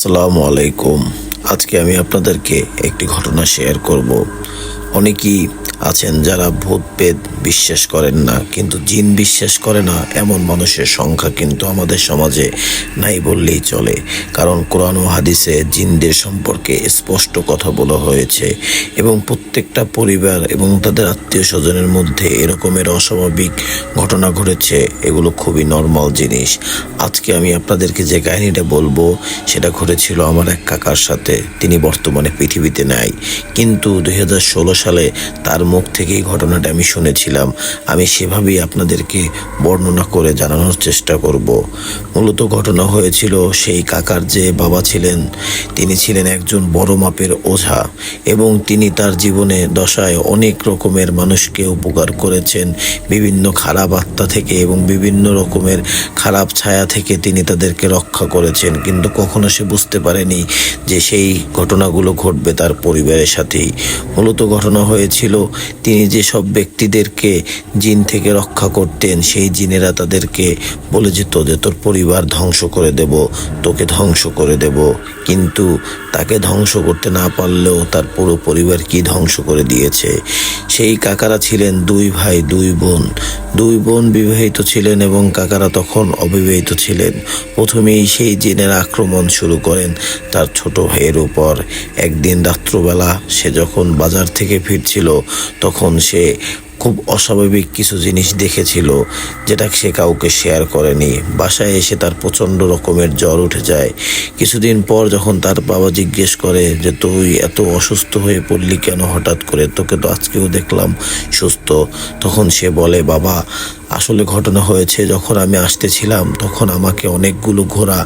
আসসালামু আলাইকুম। আজকে আমি আপনাদেরকে একটি ঘটনা শেয়ার করব। অনেকেই আছেন যারা ভূত পেদ বিশ্বাস করেন না, কিন্তু জিন বিশ্বাস করে না, এমন মানুষের সংখ্যা কিন্তু আমাদের সমাজে নাই বললেই চলে। কারণ কোরআন ও হাদিসে জিনদের সম্পর্কে স্পষ্ট কথা বলা হয়েছে এবং প্রত্যেকটা পরিবার এবং তাদের আত্মীয় স্বজনের মধ্যে এরকমের অস্বাভাবিক ঘটনা ঘটেছে, এগুলো খুবই নর্মাল জিনিস। আজকে আমি আপনাদেরকে যে কাহিনীটা বলব, সেটা ঘটেছিল আমার এক কাকার সাথে। তিনি বর্তমানে পৃথিবীতে নাই। কিন্তু দুই হাজার ষোলো সালে তার মুখ থেকেই ঘটনাটা আমি শুনেছিলাম। আমি সেভাবেই আপনাদেরকে বর্ণনা করে জানানোর চেষ্টা করব। মূলত ঘটনা হয়েছিল সেই কাকার যে বাবা ছিলেন, তিনি ছিলেন একজন বড় মাপের ওঝা এবং তিনি তার জীবনে দশায় অনেক রকমের মানুষকে উপকার করেছেন। বিভিন্ন খারাপ আত্মা থেকে এবং বিভিন্ন রকমের খারাপ ছায়া থেকে তিনি তাদেরকে রক্ষা করেছেন। কিন্তু কখনো সে বুঝতে পারেনি যে সেই ঘটনাগুলো ঘটবে তার পরিবারের সাথেই। মূলত ঘটনা হয়েছিল, তিনি যে সব ব্যক্তিদেরকে জিন থেকে রক্ষা করতেন, সেই জিনেরা তাদেরকে বলে যে তোর পরিবার ধ্বংস করে দেব, তোকে ধ্বংস করে দেব। কিন্তু তাকে ধ্বংস করতে না পারলেও তার পুরো পরিবার কি ধ্বংস করে দিয়েছে? সেই কাকারা ছিলেন দুই ভাই, দুই বোন। দুই বোন বিবাহিত ছিলেন এবং কাকারা তখন অবিবাহিত ছিলেন। প্রথমেই সেই জিনের আক্রমণ শুরু করেন তার ছোট ভাইয়ের উপর। একদিন রাত্রবেলা সে যখন বাজার থেকে ফিরছিল, তখন সে খুব অস্বাভাবিক কিছু জিনিস দেখেছিল যেটা সে কাউকে শেয়ার করেনি। বাসায় এসে তার প্রচণ্ড রকমের জ্বর উঠে যায়। কিছুদিন পর যখন তার বাবা জিজ্ঞেস করে যে, তুই এত অসুস্থ হয়ে পড়লি কেন হঠাৎ করে? তোকে তো আজকেও দেখলাম সুস্থ। তখন সে বলে, বাবা আসলে ঘটনা হয়েছে, যখন আমি আসতেছিলাম, তখন আমাকে অনেকগুলো ঘোড়া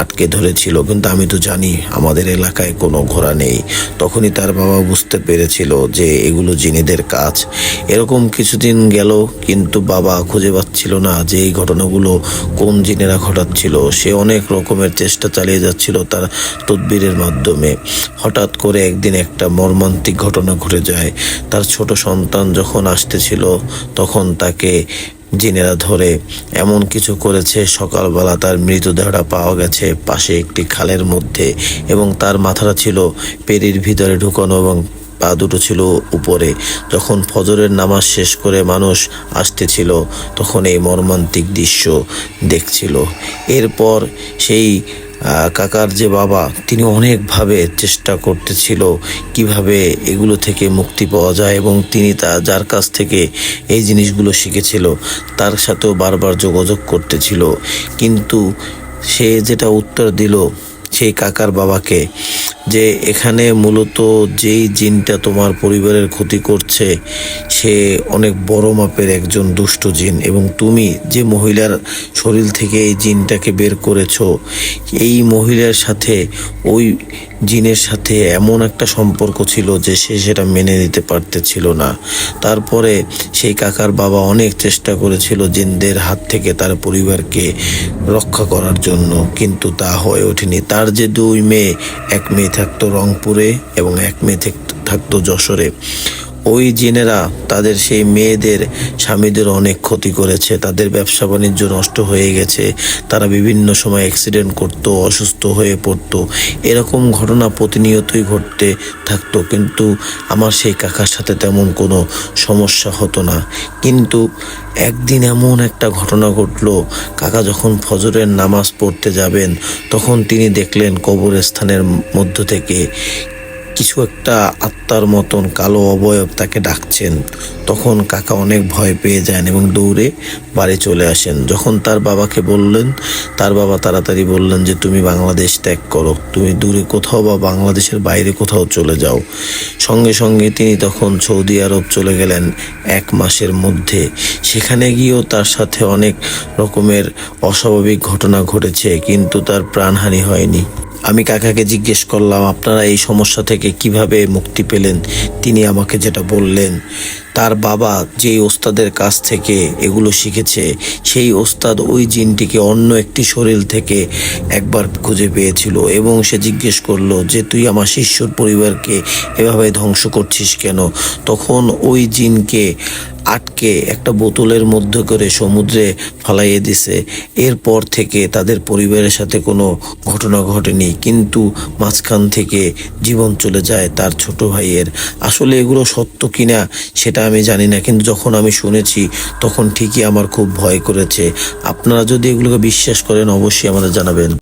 আটকে ধরেছিল। কিন্তু আমি তো জানি আমাদের এলাকায় কোনো ঘোড়া নেই। তখনই তার বাবা বুঝতে পেরেছিল যে এগুলো জিনেদের কাজ। এরকম কিছুদিন গেল, কিন্তু বাবা খুঁজে পাচ্ছিল না যে এই ঘটনাগুলো কোন জিনেরা ঘটাচ্ছিল। সে অনেক রকমের চেষ্টা চালিয়ে যাচ্ছিল তার তদবিরের মাধ্যমে। হঠাৎ করে একদিন একটা মর্মান্তিক ঘটনা ঘটে যায়। তার ছোট সন্তান যখন আসতেছিল, তখন তাকে জিনেরা ধরে এমন কিছু করেছে, সকালবেলা তার মৃতদেহটা পাওয়া গেছে পাশে একটি খালের মধ্যে এবং তার মাথাটা ছিল পেরির ভিতরে ঢুকানো এবং পা দুটো ছিল উপরে। যখন ফজরের নামাজ শেষ করে মানুষ আসতেছিল, তখন এই মর্মান্তিক দৃশ্য দেখছিল। এরপর সেই কাকার যে বাবা, তিনি অনেকভাবে চেষ্টা করতেছিল কীভাবে এগুলো থেকে মুক্তি পাওয়া যায় এবং তিনি তা, যার কাছ থেকে এই জিনিসগুলো শিখেছিল, তার সাথেও বারবার যোগাযোগ করতেছিল। কিন্তু সে যেটা উত্তর দিল, সেই কাকার বাবাকে যে এখানে মূলত যেই জিনটা তোমার পরিবারের ক্ষতি করছে, সে অনেক বড় মাপের একজন দুষ্ট জিন এবং তুমি যে মহিলার শরীর থেকে এই জিনটাকে বের করেছ, এই মহিলার সাথে, ওই জিনের সাথে এমন একটা সম্পর্ক ছিল যে সে সেটা মেনে নিতে পারতেছিল না। তারপরে সেই কাকার বাবা অনেক চেষ্টা করেছিল জিনদের হাত থেকে তার পরিবারকে রক্ষা করার জন্য, কিন্তু তা হয়ে ওঠেনি। তার যে দুই মেয়ে, এক মেয়ে থাকতো রংপুরে এবং এক মেয়ে থাক- থাকতো যশোরে। ওই জিনেরা তাদের সেই মেয়েদের, স্বামীদের অনেক ক্ষতি করেছে। তাদের ব্যবসা বাণিজ্য নষ্ট হয়ে গেছে। তারা বিভিন্ন সময় অ্যাক্সিডেন্ট করতো, অসুস্থ হয়ে পড়তো। এরকম ঘটনা প্রতিনিয়তই ঘটতে থাকতো। কিন্তু আমার সেই কাকার সাথে তেমন কোনো সমস্যা হতো না। কিন্তু একদিন এমন একটা ঘটনা ঘটলো। কাকা যখন ফজরের নামাজ পড়তে যাবেন, তখন তিনি দেখলেন কবরস্থানের মধ্য থেকে কিছু একটা আত্মার মতন কালো অবয়ব তাকে ডাকছেন। তখন কাকা অনেক ভয় পেয়ে যান এবং দৌড়ে বাড়ি চলে আসেন। যখন তার বাবাকে বললেন, তার বাবা তাড়াতাড়ি বললেন যে, তুমি বাংলাদেশ ত্যাগ করো। তুমি দূরে কোথাও বা বাংলাদেশের বাইরে কোথাও চলে যাও। সঙ্গে সঙ্গে তিনি তখন সৌদি আরব চলে গেলেন এক মাসের মধ্যে। সেখানে গিয়েও তার সাথে অনেক রকমের অস্বাভাবিক ঘটনা ঘটেছে, কিন্তু তার প্রাণহানি হয়নি। আমি কাকাকে জিজ্ঞেস করলাম, আপনারা এই সমস্যা থেকে কীভাবে মুক্তি পেলেন? তিনি আমাকে যেটা বললেন, তার বাবা যেই ওস্তাদের কাছ থেকে এগুলো শিখেছে, সেই ওস্তাদ ওই জিনটিকে অন্য একটি শরীর থেকে একবার খুঁজে পেয়েছিল এবং সে জিজ্ঞেস করল, যে তুই আমার শিষ্যর পরিবারকে এভাবে ধ্বংস করছিস কেন? তখন ওই জিনকে আটকে একটা বোতলের মধ্যে করে সমুদ্রে ফালাইয়ে দিছে। এরপর থেকে তাদের পরিবারের সাথে কোনো ঘটনা ঘটেনি, কিন্তু মাঝখান থেকে জীবন চলে যায় তার ছোট ভাইয়ের। আসলে এগুলো সত্য কিনা সেটা আমি জানি না, কিন্তু যখন আমি শুনেছি তখন ঠিকই আমার খুব ভয় করেছে। আপনারা যদি এগুলোকে বিশ্বাস করেন, অবশ্যই আমাদের জানাবেন।